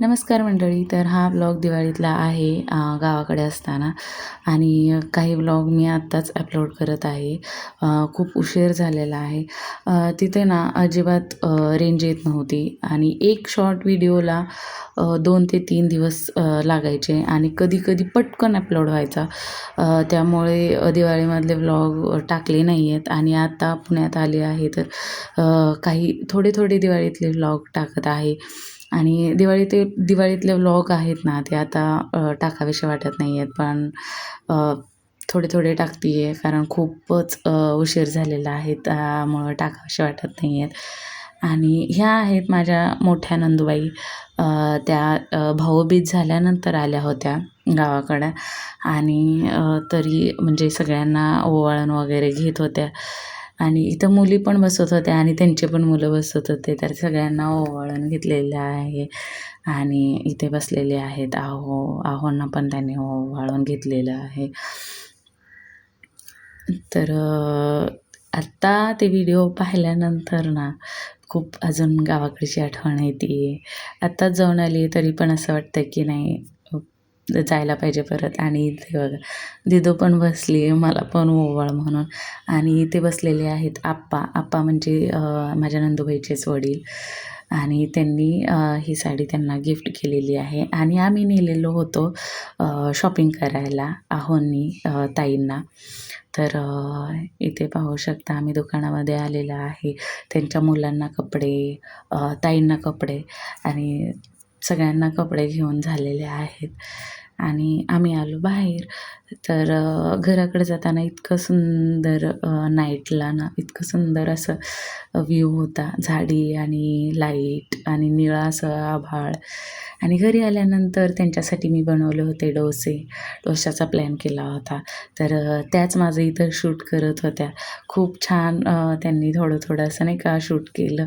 नमस्कार मंडळी तर हा ब्लॉग दिवाळीतला आहे गावाकडे असताना. आणि काही ब्लॉग मी आत्ताच अपलोड करत आहे. खूप उशीर झालेला आहे. तिथे ना अजिबात रेंज येत नव्हती. आणि एक शॉर्ट व्हिडिओला दोन ते तीन दिवस लागायचे. आणि कधी कधी पटकन अपलोड व्हायचा. त्यामुळे दिवाळीमधले व्लॉग टाकले नाही आहेत आणि आता पुण्यात आले आहे तर काही थोडे थोडे दिवाळीतले व्लॉग टाकत आहे. आणि दिवाळी ते दिवाळीतले व्लॉग आहेत ना ते आता टाकावेसे वाटत नाही आहेत पण थोडे थोडे टाकते आहे कारण खूपच उशीर झालेला आहे त्यामुळं टाकावेसे वाटत नाही आहेत आणि ह्या आहेत माझ्या मोठ्या नंदुबाई त्या भाऊबीज झाल्यानंतर आल्या होत्या गावाकडं. आणि तरी म्हणजे सगळ्यांना ओवाळण वगैरे घेत होत्या. आणि इथं मुली पण बसत होत्या आणि त्यांचे पण मुलं बसत होते. तर सगळ्यांना ओवाळून घेतलेलं आहे. आणि इथे बसलेले आहेत आहो आहोंना पण त्यांनी ओवाळून घेतलेलं आहे. तर आत्ता ते व्हिडिओ पाहिल्यानंतर ना खूप अजून गावाकडची आठवण येते आत्ताच जाऊन आली तरी पण असं वाटतं की नाही जायला पाहिजे परत. आणि इथे बघा दिदो पण बसली आहे मला पण ओवाळ म्हणून. आणि इथे बसलेले आहेत आप्पा. आप्पा म्हणजे माझ्या नंदुबाईचेच वडील. आणि त्यांनी ही साडी त्यांना गिफ्ट केलेली आहे. आणि आम्ही नेलेलो होतो शॉपिंग करायला आहोंनी ताईंना. तर इथे पाहू शकता आम्ही दुकानामध्ये आलेलं आहे. त्यांच्या मुलांना कपडे ताईंना कपडे आणि सगळ्यांना कपडे घेऊन झालेले आहेत. आणि आम्ही आलो बाहेर. तर घराकडे जाताना इतकं सुंदर नाईटला ना इतकं सुंदर असं व्ह्यू होता. झाडी आणि लाइट आणि निळा असं आभाळ. आणि घरी आल्यानंतर त्यांच्यासाठी मी बनवले होते डोसे. डोशाचा प्लॅन केला होता. तर त्याच माझं इथं शूट करत होत्या. खूप छान त्यांनी थोडं थोडं असं नाही का शूट केलं.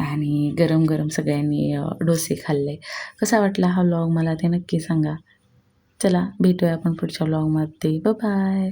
आणि गरम गरम सगळ्यांनी डोसे खाल्ले. कसा वाटला हा व्लॉग मला ते नक्की सांगा. चला भेटूया आपण पुढच्या व्लॉगमध्ये बाय